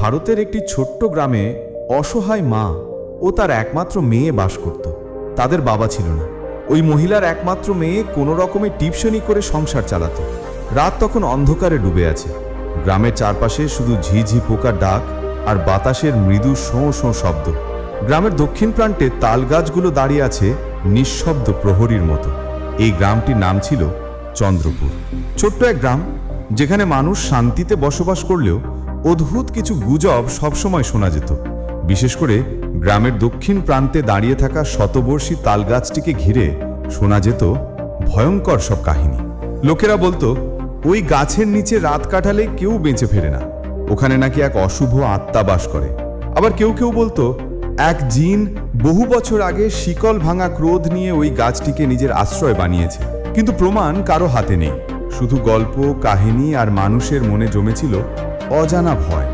ভারতের একটি ছোট্ট গ্রামে অসহায় মা ও তার একমাত্র মেয়ে বাস করত। তাদের বাবা ছিল না। ওই মহিলার একমাত্র মেয়ে কোনো রকমে টিপসনি করে সংসার চালাতো। রাত তখন অন্ধকারে ডুবে আছে। গ্রামের চারপাশে শুধু ঝিঝি পোকার ডাক আর বাতাসের মৃদু শোঁ শোঁ শব্দ। গ্রামের দক্ষিণ প্রান্তে তাল গাছগুলো দাঁড়িয়ে আছে নিঃশব্দ প্রহরীর মতো। এই গ্রামটির নাম ছিল চন্দ্রপুর। ছোট্ট এক গ্রাম যেখানে মানুষ শান্তিতে বসবাস করলেও অদ্ভুত কিছু গুজব সবসময় শোনা যেত। বিশেষ করে গ্রামের দক্ষিণ প্রান্তে দাঁড়িয়ে থাকা শতবর্ষী তালগাছটিকে ঘিরে শোনা যেত ভয়ঙ্কর সব কাহিনী। লোকেরা বলতো, ওই গাছের নিচে রাত কাটালে কেউ বেঁচে ফেরে না। ওখানে নাকি এক অশুভ আত্মা বাস করে। আবার কেউ কেউ বলতো, এক জিন বহু বছর আগে শিকল ভাঙা ক্রোধ নিয়ে ওই গাছটিকে নিজের আশ্রয় বানিয়েছে। কিন্তু প্রমাণ কারও হাতে নেই। শুধু গল্প, কাহিনী আর মানুষের মনে জমেছিল অজানা ভয়।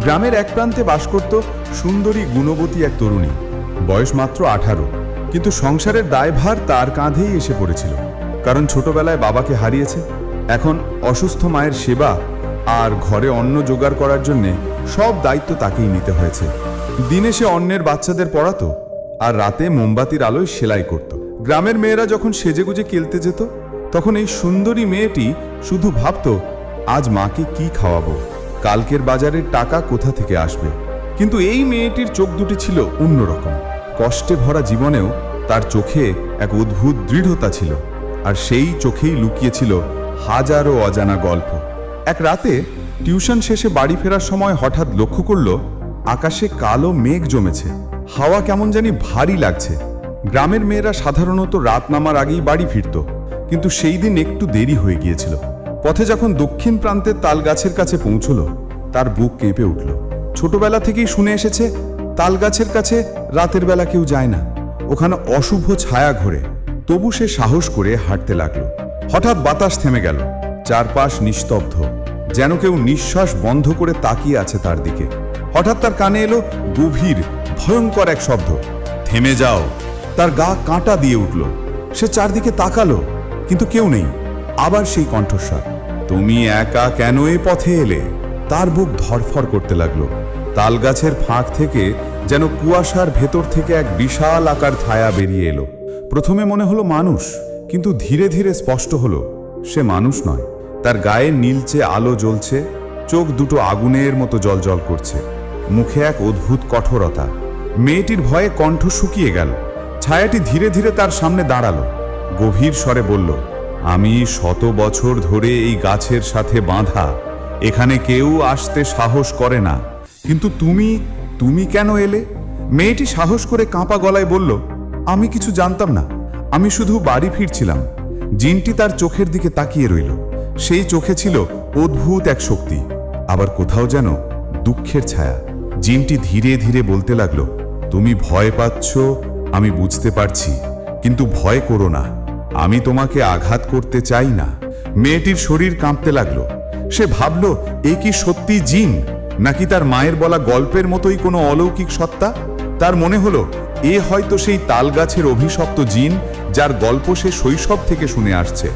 গ্রামের এক প্রান্তে বাস করত সুন্দরী গুণবতী এক তরুণী। বয়স মাত্র আঠারো। কিন্তু সংসারের দায়ভার তার কাঁধেই এসে পড়েছিল। কারণ ছোটবেলায় বাবাকে হারিয়েছে। এখন অসুস্থ মায়ের সেবা আর ঘরে অন্ন জোগাড় করার জন্যে সব দায়িত্ব তাকেই নিতে হয়েছে। দিনে সে অন্যের বাচ্চাদের পড়াতো আর রাতে মোমবাতির আলোয় সেলাই করত। গ্রামের মেয়েরা যখন সেজেগুজে খেলতে যেত, তখন এই সুন্দরী মেয়েটি শুধু ভাবতো, আজ মাকে কি খাওয়াবো? কালকের বাজারের টাকা কোথা থেকে আসবে? কিন্তু এই মেয়েটির চোখ দুটি ছিল অন্যরকম। কষ্টে ভরা জীবনেও তার চোখে এক অদ্ভুত দৃঢ়তা ছিল, আর সেই চোখেই লুকিয়েছিল হাজারো অজানা গল্প। এক রাতে টিউশন শেষে বাড়ি ফেরার সময় হঠাৎ লক্ষ্য করল, আকাশে কালো মেঘ জমেছে। হাওয়া কেমন জানি ভারী লাগছে। গ্রামের মেয়েরা সাধারণত রাত নামার আগেই বাড়ি ফিরত, কিন্তু সেই দিন একটু দেরি হয়ে গিয়েছিল। পথে যখন দক্ষিণ প্রান্তের তাল গাছের কাছে পৌঁছলো, তার বুক কেঁপে উঠল। ছোটবেলা থেকেই শুনে এসেছে তাল গাছের কাছে রাতের বেলা কেউ যায় না। ওখানে অশুভ ছায়া ঘোরে। তবু সে সাহস করে হাঁটতে লাগল। হঠাৎ বাতাস থেমে গেল। চারপাশ নিস্তব্ধ। যেন কেউ নিঃশ্বাস বন্ধ করে তাকিয়ে আছে তার দিকে। হঠাৎ তার কানে এলো গভীর, ভয়ঙ্কর এক শব্দ। থেমে যাও। তার গা কাঁটা দিয়ে উঠল। সে চারদিকে তাকালো, কিন্তু কেউ নেই। আবার সেই কণ্ঠস্বর। তুমি একা কেন এ পথে এলে? তার বুক ধরফর করতে লাগল। তাল গাছের ফাঁক থেকে যেন কুয়াশার ভেতর থেকে এক বিশাল আকার ছায়া বেরিয়ে এলো। প্রথমে মনে হলো মানুষ, কিন্তু ধীরে ধীরে স্পষ্ট হলো, সে মানুষ নয়। তার গায়ে নীলচে আলো জ্বলছে, চোখ দুটো আগুনের মতো জলজল করছে। মুখে এক অদ্ভুত কঠোরতা। মেয়েটির ভয়ে কণ্ঠ শুকিয়ে গেল। ছায়াটি ধীরে ধীরে তার সামনে দাঁড়াল। গভীর স্বরে বলল আমি শত বছর ধরে এই গাছের সাথে বাঁধা। এখানে কেউ আসতে সাহস করে না। কিন্তু তুমি তুমি কেন এলে? মেয়েটি সাহস করে কাঁপা গলায় বলল, আমি কিছু জানতাম না। আমি শুধু বাড়ি ফিরছিলাম। জিনটি তার চোখের দিকে তাকিয়ে রইল। সেই চোখে ছিল অদ্ভুত এক শক্তি। আবার কোথাও যেন দুঃখের ছায়া। জিনটি ধীরে ধীরে বলতে লাগল, তুমি ভয় পাচ্ছ, আমি বুঝতে পারছি। কিন্তু ভয় করো না। আমি তোমাকে আঘাত করতে চাই না। মেয়েটির শরীর কাঁপতে লাগল। সে ভাবল, এ কি সত্যি জিন? নাকি তার মায়ের বলা গল্পের মতোই কোনো অলৌকিক সত্তা? তার মনে হলো, এ হয়তো সেই তালগাছের অভিশপ্ত জিন, যার গল্প সে শৈশব থেকে শুনে আসছে।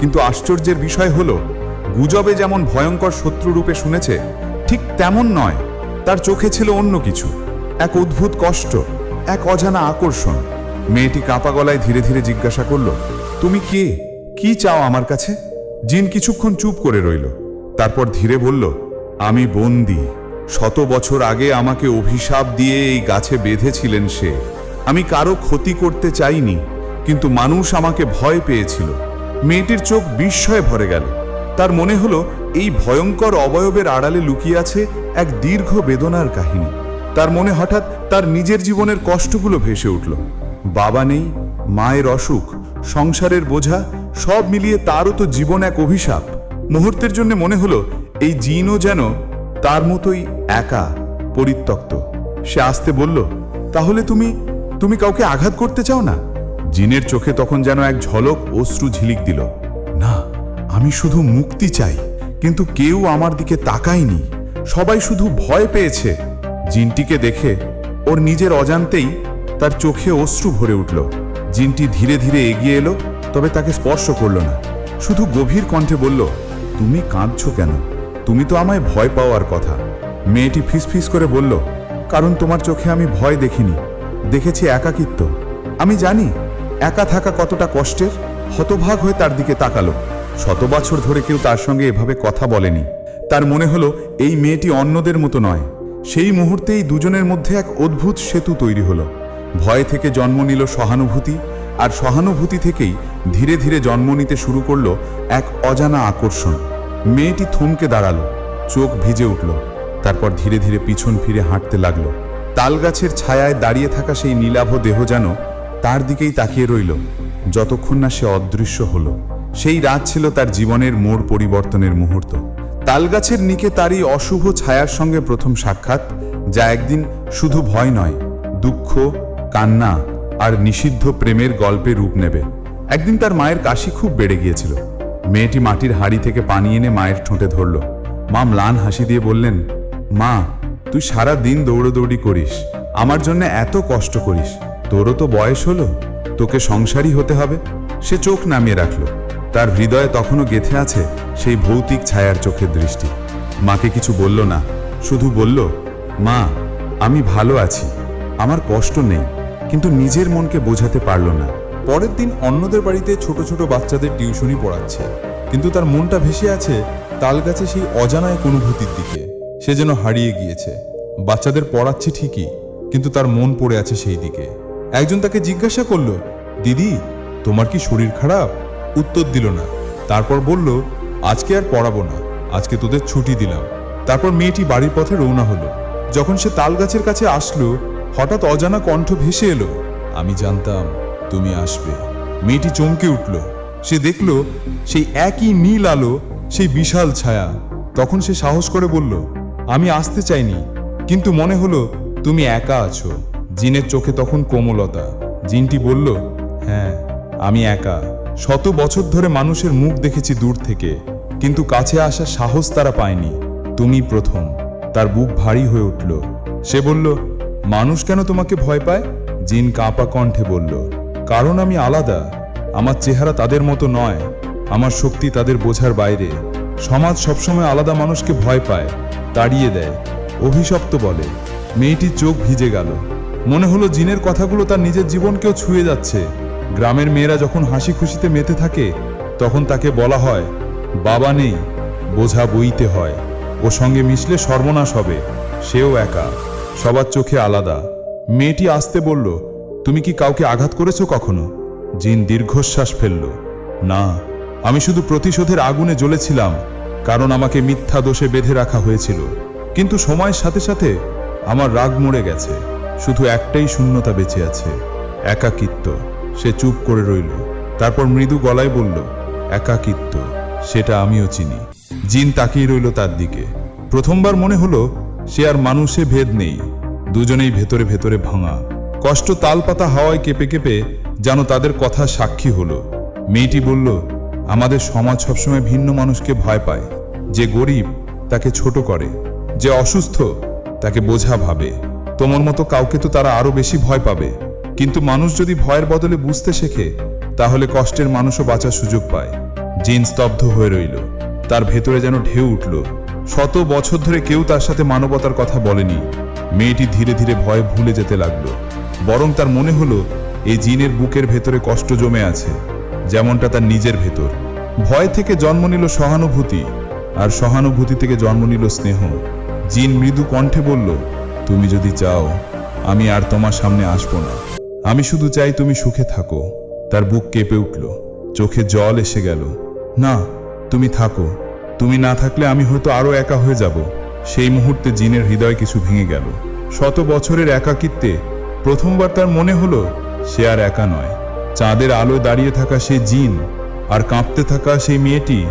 কিন্তু আশ্চর্যের বিষয় হলো, গুজবে যেমন ভয়ঙ্কর শত্রুরূপে শুনেছে, ঠিক তেমন নয়। তার চোখে ছিল অন্য কিছু, এক অদ্ভুত কষ্ট, এক অজানা আকর্ষণ। মেয়েটি কাঁপা গলায় ধীরে ধীরে জিজ্ঞাসা করল তুমি কে? কি চাও আমার কাছে? জিন কিছুক্ষণ চুপ করে রইল। তারপর ধীরে বলল, আমি বন্দি। শত বছর আগে আমাকে অভিশাপ দিয়ে এই গাছে বেঁধেছিলেন সে। আমি কারও ক্ষতি করতে চাইনি, কিন্তু মানুষ আমাকে ভয় পেয়েছিল। মেয়েটির চোখ বিস্ময়ে ভরে গেল। তার মনে হলো, এই ভয়ঙ্কর অবয়বের আড়ালে লুকিয়ে আছে এক দীর্ঘ বেদনার কাহিনী। তার মনে হঠাৎ তার নিজের জীবনের কষ্টগুলো ভেসে উঠল। বাবা নেই, মায়ের অসুখ। সংসারের বোঝা, সব মিলিয়ে তারও তো জীবন এক অভিশাপ। মুহূর্তের জন্য মনে হলো, এই জিনও যেন তার মতোই একা, পরিত্যক্ত। সে আসতে বলল, তাহলে তুমি তুমি কাউকে আঘাত করতে চাও না? জিনের চোখে তখন যেন এক ঝলক অশ্রু ঝিলিক দিল। না, আমি শুধু মুক্তি চাই, কিন্তু কেউ আমার দিকে তাকায়নি। সবাই শুধু ভয় পেয়েছে। জিনটিকে দেখে ওর নিজের অজান্তেই তার চোখে অশ্রু ভরে উঠল। জিনটি ধীরে ধীরে এগিয়ে এলো, তবে তাকে স্পর্শ করল না। শুধু গভীর কণ্ঠে বলল, তুমি কাঁদছো কেন? তুমি তো আমায় ভয় পাওয়ার কথা। মেয়েটি ফিসফিস করে বলল, কারণ তোমার চোখে আমি ভয় দেখিনি। দেখেছি একাকিত্ব। আমি জানি, একা থাকা কতটা কষ্টের। হতভাগ হয়ে তার দিকে তাকালো। শত বছর ধরে কেউ তার সঙ্গে এভাবে কথা বলেনি। তার মনে হলো, এই মেয়েটি অন্যদের মতো নয়। সেই মুহূর্তেই দুজনের মধ্যে এক অদ্ভুত সেতু তৈরি হলো। ভয় থেকে জন্ম নিল সহানুভূতি, আর সহানুভূতি থেকেই ধীরে ধীরে জন্ম নিতে শুরু করল এক অজানা আকর্ষণ। মেয়েটি থমকে দাঁড়াল, চোখ ভিজে উঠল, তারপর ধীরে ধীরে পিছন ফিরে হাঁটতে লাগল। তালগাছের ছায়ায় দাঁড়িয়ে থাকা সেই নীলাভ দেহ যেন তার দিকেই তাকিয়ে রইল, যতক্ষণ না সে অদৃশ্য হল। সেই রাত ছিল তার জীবনের মোড় পরিবর্তনের মুহূর্ত। তালগাছের নিকে তারই অশুভ ছায়ার সঙ্গে প্রথম সাক্ষাৎ, যা একদিন শুধু ভয় নয়, দুঃখ কান্না আর নিষিদ্ধ প্রেমের গল্পে রূপ নেবে। একদিন তার মায়ের কাশি খুব বেড়ে গিয়েছিল। মেয়েটি মাটির হাড়ি থেকে পানি এনে মায়ের ঠোঁটে ধরল। মা ম্লান হাসি দিয়ে বললেন, মা, তুই সারা দিন দৌড়দৌড়ি করিস। আমার জন্য এত কষ্ট করিস। তোরও তো বয়স হলো। তোকে সংসারী হতে হবে। সে চোখ নামিয়ে রাখল। তার হৃদয়ে তখনও গেথে আছে সেই ভৌতিক ছায়ার চোখের দৃষ্টি। মাকে কিছু বলল না, শুধু বলল, মা, আমি ভালো আছি। আমার কষ্ট নেই। কিন্তু নিজের মনকে বোঝাতে পারল না। পরের দিন অন্যদের বাড়িতে ছোট ছোট বাচ্চাদের টিউশনি পড়াচ্ছে। কিন্তু তার মনটা ভেসে আছে তালগাছে সেই অজানা এক দিকে। সে যেন হারিয়ে গিয়েছে। বাচ্চাদের পড়াচ্ছে ঠিকই, কিন্তু তার মন পড়ে আছে সেই দিকে। একজন তাকে জিজ্ঞাসা করল, দিদি, তোমার কি শরীর খারাপ? উত্তর দিল না। তারপর বলল, আজকে আর পড়াবো না, আজকে তোদের ছুটি দিলাম। তারপর মেয়েটি বাড়ির পথে রওনা হলো। যখন সে তাল গাছের কাছে আসলো হঠাৎ অজানা কণ্ঠ ভেসে এলো। আমি জানতাম তুমি আসবে। মেয়েটি চমকে উঠল। সে দেখল সেই একই নীল আলো, সেই বিশাল ছায়া। তখন সে সাহস করে বলল, আমি আসতে চাইনি, কিন্তু মনে হলো তুমি একা আছো। জিনের চোখে তখন কোমলতা। জিনটি বলল হ্যাঁ আমি একা। শত বছর ধরে মানুষের মুখ দেখেছি দূর থেকে, কিন্তু কাছে আসার সাহস তারা পায়নি। তুমি প্রথম। তার বুক ভারী হয়ে উঠল। সে বলল মানুষ কেন তোমাকে ভয় পায়? জিন কাঁপা কণ্ঠে বলল, কারণ আমি আলাদা। আমার চেহারা তাদের মতো নয়। আমার শক্তি তাদের বোঝার বাইরে। সমাজ সবসময় আলাদা মানুষকে ভয় পায়, তাড়িয়ে দেয়। অভিশপ্ত বলে, মেয়েটির চোখ ভিজে গেল। মনে হলো জিনের কথাগুলো তার নিজের জীবনকেও ছুঁয়ে যাচ্ছে। গ্রামের মেয়েরা যখন হাসি খুশিতে মেতে থাকে, তখন তাকে বলা হয়, বাবা নেই, বোঝা বইতে হয়। ও সঙ্গে মিশলে সর্বনাশ হবে। সেও একা। সবার চোখে আলাদা। মেয়েটি আসতে বলল, তুমি কি কাউকে আঘাত করেছ কখনো? জিন দীর্ঘশ্বাস ফেলল, না, আমি শুধু প্রতিশোধের আগুনে জ্বলেছিলাম, কারণ আমাকে মিথ্যা দোষে বেঁধে রাখা হয়েছিল। কিন্তু সময়ের সাথে সাথে আমার রাগ মরে গেছে, শুধু একটাই শূন্যতা বেঁচে আছে, একাকিত্ব। সে চুপ করে রইল, তারপর মৃদু গলায় বলল, একাকিত্ব, সেটা আমিও চিনি। জিন তাকিয়ে রইল তার দিকে। প্রথমবার মনে হলো সে আর মানুষে ভেদ নেই, দুজনেই ভেতরে ভেতরে ভাঙা। কষ্ট তালপাতা হাওয়ায় কেঁপে কেঁপে যেন তাদের কথা সাক্ষী হলো। মেয়েটি বলল, আমাদের সমাজ সবসময় ভিন্ন মানুষকে ভয় পায়। যে গরিব, তাকে ছোট করে। যে অসুস্থ, তাকে বোঝা ভাবে। তোমার মতো কাউকে তো তারা আরও বেশি ভয় পাবে। কিন্তু মানুষ যদি ভয়ের বদলে বুঝতে শেখে, তাহলে কষ্টের মানুষও বাঁচার সুযোগ পায়। জিন স্তব্ধ হয়ে রইল। তার ভেতরে যেন ঢেউ উঠল। শত বছর ধরে কেউ তার সাথে মানবতার কথা বলেনি। মেয়েটি ধীরে ধীরে ভয় ভুলে যেতে লাগল। বরং তার মনে হলো, এই জিনের বুকের ভেতরে কষ্ট জমে আছে, যেমনটা তার নিজের ভেতর। ভয় থেকে জন্ম নিল সহানুভূতি, আর সহানুভূতি থেকে জন্ম নিল স্নেহ। জিন মৃদু কণ্ঠে বলল, তুমি যদি চাও, আমি আর তোমার সামনে আসব না। আমি শুধু চাই তুমি সুখে থাকো। তার বুক কেঁপে উঠল, চোখে জল এসে গেল, না, তুমি থাকো। তুমি না থাকলে আমি হয়তো আরও একা হয়ে যাব। সেই মুহূর্তে জিনের হৃদয় কিছু ভেঙে গেল। শত বছরের একাকিত্বে প্রথমবার তার মনে হলো, সে আর একা নয়। চাঁদের আলো দাঁড়িয়ে থাকা সেই জিন আর কাঁপতে থাকা সেই মেয়েটি,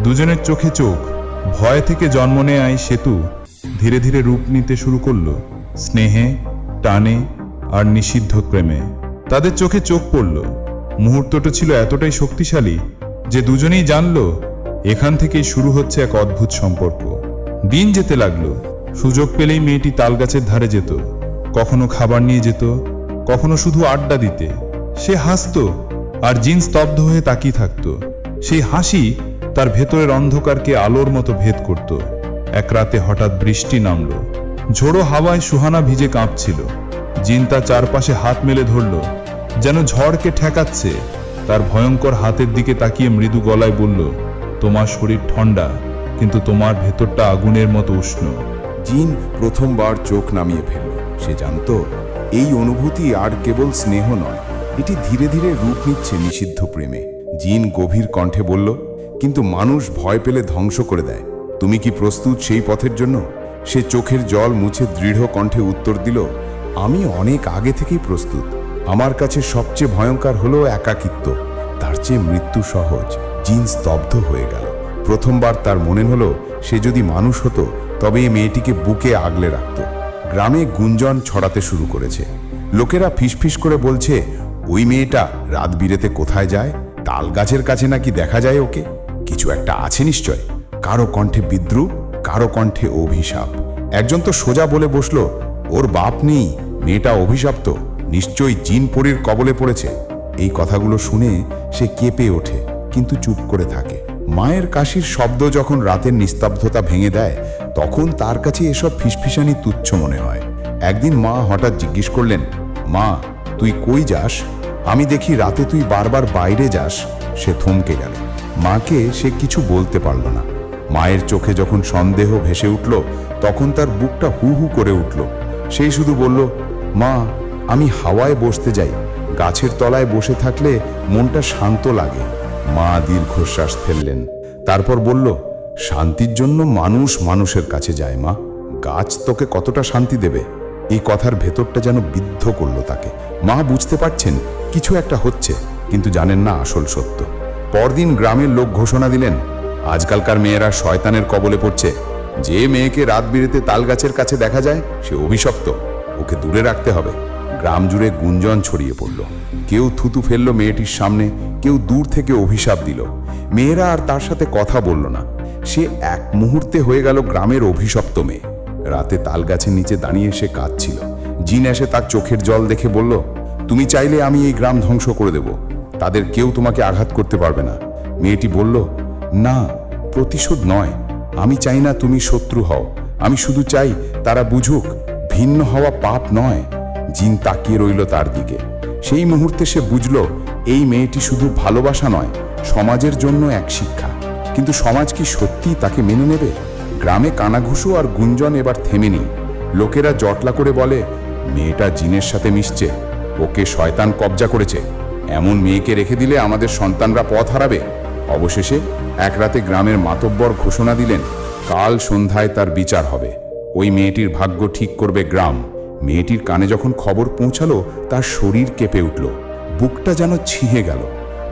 দুজনের চোখে চোখ, ভয় থেকে জন্ম নেয় সেতু ধীরে ধীরে রূপ নিতে শুরু করল, স্নেহে, টানে আর নিষিদ্ধ প্রেমে। তাদের চোখে চোখ পড়ল। মুহূর্তটা ছিল এতটাই শক্তিশালী যে দুজনেই জানলো এখান থেকে শুরু হচ্ছে এক অদ্ভুত সম্পর্ক। দিন যেতে লাগল। সুযোগ পেলেই মেয়েটি তালগাছের ধারে যেত। কখনো খাবার নিয়ে যেত, কখনো শুধু আড্ডা দিতে। সে হাসতো, আর জিন স্তব্ধ হয়ে তাকিয়ে থাকতো। সেই হাসি তার ভেতরের অন্ধকারকে আলোর মতো ভেদ করত। এক রাতে হঠাৎ বৃষ্টি নামলো। ঝোড়ো হাওয়ায় সুহানা ভিজে কাঁপছিল। জিন তার চারপাশে হাত মেলে ধরল, যেন ঝড়কে ঠেকাচ্ছে। তার ভয়ঙ্কর হাতের দিকে তাকিয়ে মৃদু গলায় বলল তোমার শরীর ঠান্ডা, কিন্তু তোমার ভেতরটা আগুনের মতো উষ্ণ। জিন প্রথমবার চোখ নামিয়ে ফেলল। সে জানতো, এই অনুভূতি আর কেবল স্নেহ নয়, এটি ধীরে ধীরে রূপ নিচ্ছে নিষিদ্ধ প্রেমে। জিন গভীর কণ্ঠে বলল, কিন্তু মানুষ ভয় পেলে ধ্বংস করে দেয়। তুমি কি প্রস্তুত সেই পথের জন্য? সে চোখের জল মুছে দৃঢ় কণ্ঠে উত্তর দিল, আমি অনেক আগে থেকেই প্রস্তুত। আমার কাছে সবচেয়ে ভয়ঙ্কর হলো একাকিত্ব। তার চেয়ে মৃত্যু সহজ। জিন স্তব্ধ হয়ে গেল। প্রথমবার তার মনে হলো সে যদি মানুষ হতো, তবে এই মেয়েটিকে বুকে আগলে রাখত। গ্রামে গুঞ্জন ছড়াতে শুরু করেছে। লোকেরা ফিসফিস করে বলছে, ওই মেয়েটা রাত বিরেতে কোথায় যায়? তাল গাছের কাছে নাকি দেখা যায় ওকে? কিছু একটা আছে নিশ্চয়। কারও কণ্ঠে বিদ্রুপ, কারও কণ্ঠে অভিশাপ। একজন তো সোজা বলে বসল, ওর বাপ নেই, মেয়েটা অভিশপ্ত, নিশ্চয়ই জিন পরীর কবলে পড়েছে। এই কথাগুলো শুনে সে কেঁপে ওঠে। কিন্তু চুপ করে থাকে। মায়ের কাশির শব্দ যখন রাতের নিস্তব্ধতা ভেঙে দেয়, তখন তার কাছে এসব ফিসফিসানি তুচ্ছ মনে হয়। একদিন মা হঠাৎ জিজ্ঞেস করলেন, মা, তুই কই যাস? আমি দেখি রাতে তুই বারবার বাইরে যাস। সে থমকে গেল। মাকে সে কিছু বলতে পারল না। মায়ের চোখে যখন সন্দেহ ভেসে উঠল, তখন তার বুকটা হু হু করে উঠল। সেই শুধু বলল, মা, আমি হাওয়ায় বসতে যাই। গাছের তলায় বসে থাকলে মনটা শান্ত লাগে। মা দীর্ঘশ্বাস ফেললেন। তারপর বলল, শান্তির জন্য মানুষ মানুষের কাছে যায়, মা। গাছ তোকে কতটা শান্তি দেবে? এই কথার ভেতরটা যেন বিদ্ধ করল তাকে। মা বুঝতে পারছেন, কিছু একটা হচ্ছে, কিন্তু জানেন না আসল সত্য। পরদিন গ্রামের লোক ঘোষণা দিলেন, আজকালকার মেয়েরা শয়তানের কবলে পড়ছে। যে মেয়েকে রাত বিরেতে তালগাছের কাছে দেখা যায়, সে অভিশপ্ত। ওকে দূরে রাখতে হবে। গ্রাম জুড়ে গুঞ্জন ছড়িয়ে পড়ল। কেউ থুতু ফেলল মেয়েটির সামনে, কেউ দূর থেকে অভিশাপ দিল। মেয়েরা আর তার সাথে কথা বলল না। সে এক মুহূর্তে হয়ে গেল গ্রামের অভিশপ্ত মেয়ে। রাতে তালগাছের নিচে দাঁড়িয়ে সে কাঁদছিল। জিন এসে তার চোখের জল দেখে বলল, তুমি চাইলে আমি এই গ্রাম ধ্বংস করে দেব। তাদের কেউ তোমাকে আঘাত করতে পারবে না। মেয়েটি বলল, না, প্রতিশোধ নয়। আমি চাই না তুমি শত্রু হও। আমি শুধু চাই তারা বুঝুক, ভিন্ন হওয়া পাপ নয়। জিন তাকিয়ে রইল তার দিকে। সেই মুহূর্তে সে বুঝল, এই মেয়েটি শুধু ভালোবাসা নয়, সমাজের জন্য এক শিক্ষা। কিন্তু সমাজ কি সত্যি তাকে মেনে নেবে? গ্রামে কানাঘুষো আর গুঞ্জন এবার থেমে নেই। লোকেরা জটলা করে বলে, মেয়েটা জিনের সাথে মিশছে। ওকে শয়তান কবজা করেছে। এমন মেয়েকে রেখে দিলে আমাদের সন্তানরা পথ হারাবে। অবশেষে এক রাতে গ্রামের মাতব্বর ঘোষণা দিলেন, কাল সন্ধ্যায় তার বিচার হবে। ওই মেয়েটির ভাগ্য ঠিক করবে গ্রাম। মেয়েটির কানে যখন খবর পৌঁছালো, তার শরীর কেঁপে উঠল। বুকটা যেন ছিঁড়ে গেল।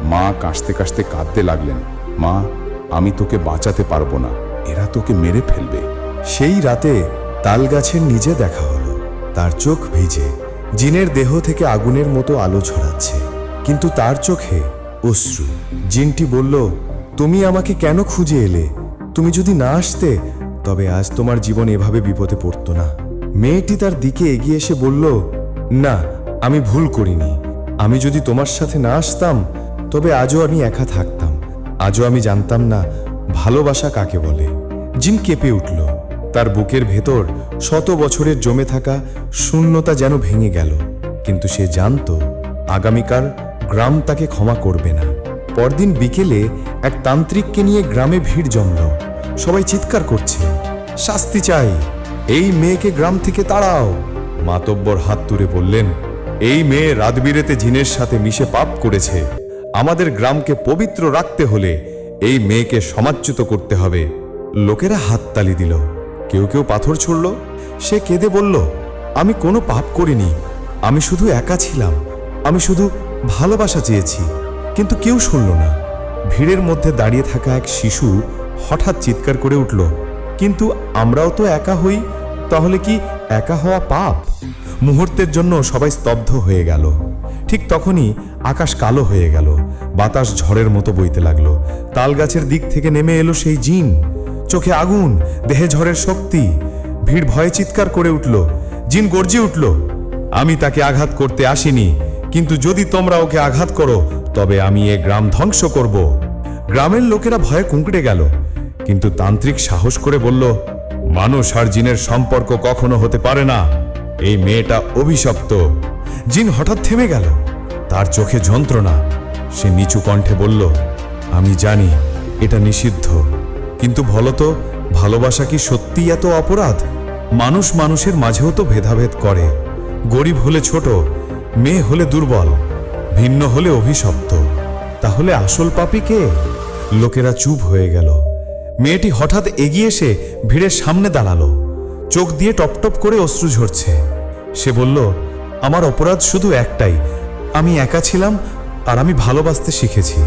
মা কাশতে কাশতে কাঁদতে লাগলেন। মা, আমি তোকে বাঁচাতে পারব না। এরা তোকে মেরে ফেলবে। সেই রাতে তালগাছের নিচে দেখা হলো। তার চোখ ভিজে। জিনের দেহ থেকে আগুনের মতো আলো ছড়াচ্ছে। কিন্তু তার চোখে অশ্রু। জিনটি বলল, তুমি আমাকে কেন খুঁজে এলে? তুমি যদি না আসতে, তবে আজ তোমার জীবন এভাবে বিপদে পড়তো না। মেয়েটি তার দিকে এগিয়ে এসে বলল, না, আমি ভুল করিনি। আমি যদি তোমার সাথে না আসতাম, তবে আজও আমি একা থাকতাম। আজও আমি জানতাম না ভালোবাসা কাকে বলে। জিম কেঁপে উঠল। তার বুকের ভেতর শত বছরের জমে থাকা শূন্যতা যেন ভেঙে গেল। কিন্তু সে জানতো, আগামীকাল গ্রাম তাকে ক্ষমা করবে না। পরদিন বিকেলে এক তান্ত্রিককে নিয়ে গ্রামে ভিড় জমল। সবাই চিৎকার করছে, শাস্তি চাই! এই মেয়েকে গ্রাম থেকে তাড়াও। মাতব্বর হাত তুলে বললেন, এই মেয়ে রাতবিরেতে জিনের সাথে মিশে পাপ করেছে। আমাদের গ্রামকে পবিত্র রাখতে হলে এই মেয়েকে সমাচ্যুত করতে হবে। লোকেরা হাততালি দিল। কেউ কেউ পাথর ছুড়ল। সে কেঁদে বলল, আমি কোনো পাপ করিনি। আমি শুধু একা ছিলাম। আমি শুধু ভালোবাসা চেয়েছি। কিন্তু কেউ শুনল না। ভিড়ের মধ্যে দাঁড়িয়ে থাকা এক শিশু হঠাৎ চিৎকার করে উঠল কিন্তু আমরাও তো একা হই, তাহলে কি একা হওয়া পাপ? মুহূর্তের জন্য সবাই স্তব্ধ হয়ে গেল। ঠিক তখনই আকাশ কালো হয়ে গেল, বাতাস ঝড়ের মতো বইতে লাগল। তালগাছের দিক থেকে নেমে এলো সেই জিন। চোখে আগুন, দেহে ঝড়ের শক্তি, ভিড় ভয়ে চিৎকার করে উঠল। জিন গর্জে উঠল, আমি তাকে আঘাত করতে আসিনি, কিন্তু যদি তোমরা ওকে আঘাত করো, তবে আমি এ গ্রাম ধ্বংস করব। গ্রামের লোকেরা ভয়ে কুঁকড়ে গেল। কিন্তু তান্ত্রিক সাহস করে বলল, মানুষ আর জিনের সম্পর্ক কখনো হতে পারে না। এই মেয়েটা অভিশপ্ত। জিন হঠাৎ থেমে গেল। তার চোখে যন্ত্রণা। সে নিচু কণ্ঠে বলল, আমি জানি, এটা নিষিদ্ধ। কিন্তু বলতো, ভালোবাসা কি সত্যিই এত অপরাধ? মানুষ মানুষের মাঝেও তো ভেদাভেদ করে। গরিব হলে ছোট, মেয়ে হলে দুর্বল, ভিন্ন হলে অভিশপ্ত। তাহলে আসল পাপি কে? লোকেরা চুপ হয়ে গেল। মেয়েটি হঠাৎ এগিয়ে এসে ভিড়ের সামনে দাঁড়াল। চোখ দিয়ে টপটপ করে অশ্রু ঝরছে। সে বলল, আমার অপরাধ শুধু একটাই। আমি একা ছিলাম আর আমি ভালোবাসতে শিখেছি।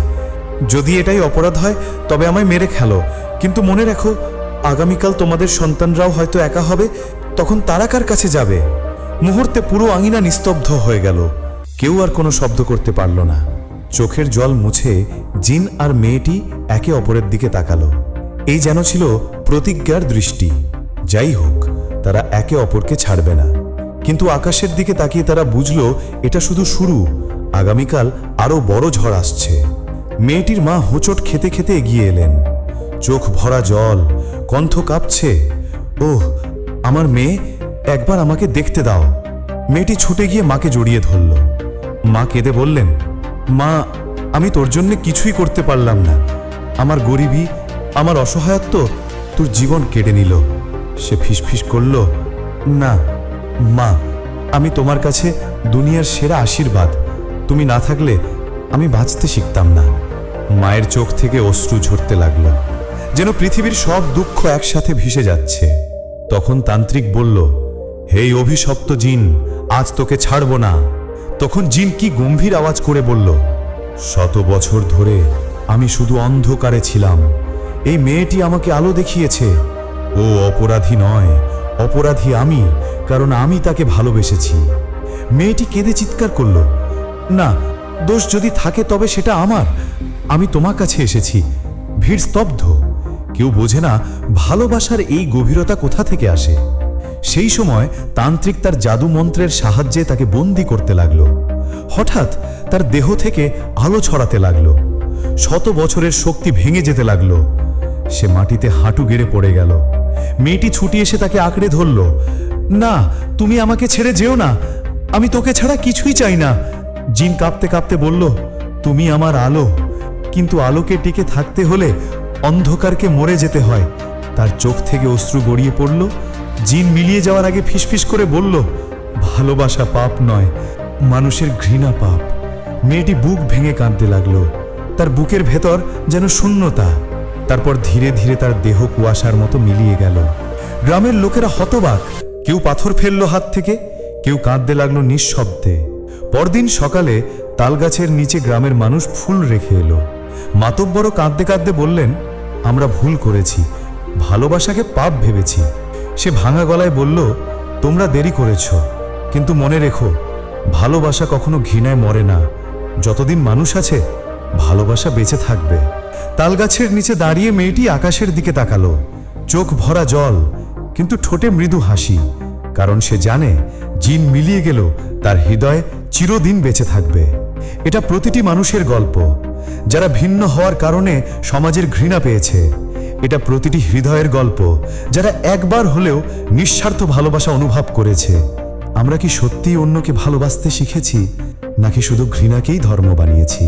যদি এটাই অপরাধ হয়, তবে আমায় মেরে খেলো। কিন্তু মনে রাখো, আগামীকাল তোমাদের সন্তানরাও হয়তো একা হবে, তখন তারা কার কাছে যাবে? মুহূর্তে পুরো আঙিনা নিস্তব্ধ হয়ে গেল। কেউ আর কোনো শব্দ করতে পারল না। চোখের জল মুছে জিন আর মেয়েটি একে অপরের দিকে তাকালো। এই যেন ছিল প্রতিজ্ঞার দৃষ্টি। যাই হোক, তারা একে অপরকে ছাড়বে না। কিন্তু আকাশের দিকে তাকিয়ে তারা বুঝল, এটা শুধু শুরু। আগামীকাল আরও বড় ঝড় আসছে। মেয়েটির মা হোঁচট খেতে খেতে এগিয়ে এলেন। চোখ ভরা জল, কণ্ঠ কাঁপছে। ওহ, আমার মেয়ে, একবার আমাকে দেখতে দাও। মেয়েটি ছুটে গিয়ে মাকে জড়িয়ে ধরল। মা কেঁদে বললেন, মা, আমি তোর জন্য কিছুই করতে পারলাম না। আমার গরিবী আমার অসহায়ত্ব? তোর জীবন কেড়ে নিল। সে ফিসফিস করল, না, মা, আমি তোমার কাছে দুনিয়ার সেরা আশীর্বাদ। তুমি না থাকলে আমি বাঁচতে শিখতাম না। মায়ের চোখ থেকে অশ্রু ঝরতে লাগল। যেন পৃথিবীর সব দুঃখ একসাথে ভেসে যাচ্ছে। তখন তান্ত্রিক বলল হেই অভিশপ্ত জিন, আজ তোকে ছাড়ব না। তখন জিন কি গম্ভীর আওয়াজ করে বলল, শত বছর ধরে আমি শুধু অন্ধকারে ছিলাম। এই মেয়েটি আমাকে আলো দেখিয়েছে। ও অপরাধী নয়, অপরাধী আমি, কারণ আমি তাকে ভালোবেসেছি। মেয়েটি কেঁদে চিৎকার করল, না, দোষ যদি থাকে তবে সেটা আমার। আমি তোমার কাছে এসেছি। ভিড় স্তব্ধ। কেউ বোঝে না ভালোবাসার এই গভীরতা কোথা থেকে আসে। সেই সময় তান্ত্রিক তার জাদু মন্ত্রের সাহায্যে তাকে বন্দি করতে লাগল। হঠাৎ তার দেহ থেকে আলো ছড়াতে লাগল। শত বছরের শক্তি ভেঙে যেতে লাগল। সে মাটিতে হাঁটু গেড়ে পড়ে গেল। মেয়েটি ছুটি এসে তাকে আঁকড়ে ধরল। না, তুমি আমাকে ছেড়ে যেও না। আমি তোকে ছাড়া কিছুই চাই না। জিন কাঁপতে কাঁপতে বলল, তুমি আমার আলো। কিন্তু আলোকে টিকে থাকতে হলে অন্ধকারকে মরে যেতে হয়। তার চোখ থেকে অশ্রু গড়িয়ে পড়ল। জিন মিলিয়ে যাওয়ার আগে ফিসফিস করে বলল, ভালোবাসা পাপ নয়, মানুষের ঘৃণা পাপ। মেয়েটি বুক ভেঙে কাঁদতে লাগল। তার বুকের ভেতর যেন শূন্যতা। তারপর ধীরে ধীরে তার দেহ কুয়াশার মতো মিলিয়ে গেল। গ্রামের লোকেরা হতবাক। কেউ পাথর ফেলল হাত থেকে, কেউ কাঁদতে লাগল নিঃশব্দে। পরদিন সকালে তালগাছের নিচে গ্রামের মানুষ ফুল রেখে এলো। মাতব্বরও কাঁদতে কাঁদতে বললেন, আমরা ভুল করেছি। ভালোবাসাকে পাপ ভেবেছি। সে ভাঙা গলায় বলল, তোমরা দেরি করেছ। কিন্তু মনে রেখো, ভালোবাসা কখনো ঘৃণায় মরে না। যতদিন মানুষ আছে, ভালোবাসা বেঁচে থাকবে। তালগাছের নিচে দাঁড়িয়ে মেয়েটি আকাশের দিকে তাকালো। চোখ ভরা জল, কিন্তু ঠোঁটে মৃদু হাসি, কারণ সে জানে জিন মিলিয়ে গেল, তার হৃদয় চিরদিন বেঁচে থাকবে। এটা প্রতিটি মানুষের গল্প। যারা ভিন্ন হওয়ার কারণে সমাজের ঘৃণা পেয়েছে, এটা প্রতিটি হৃদয়ের গল্প। যারা একবার হলেও নিঃস্বার্থ ভালোবাসা অনুভব করেছে, আমরা কি সত্যিই অন্যকে ভালোবাসতে শিখেছি, নাকি শুধু ঘৃণাকেই ধর্ম বানিয়েছি?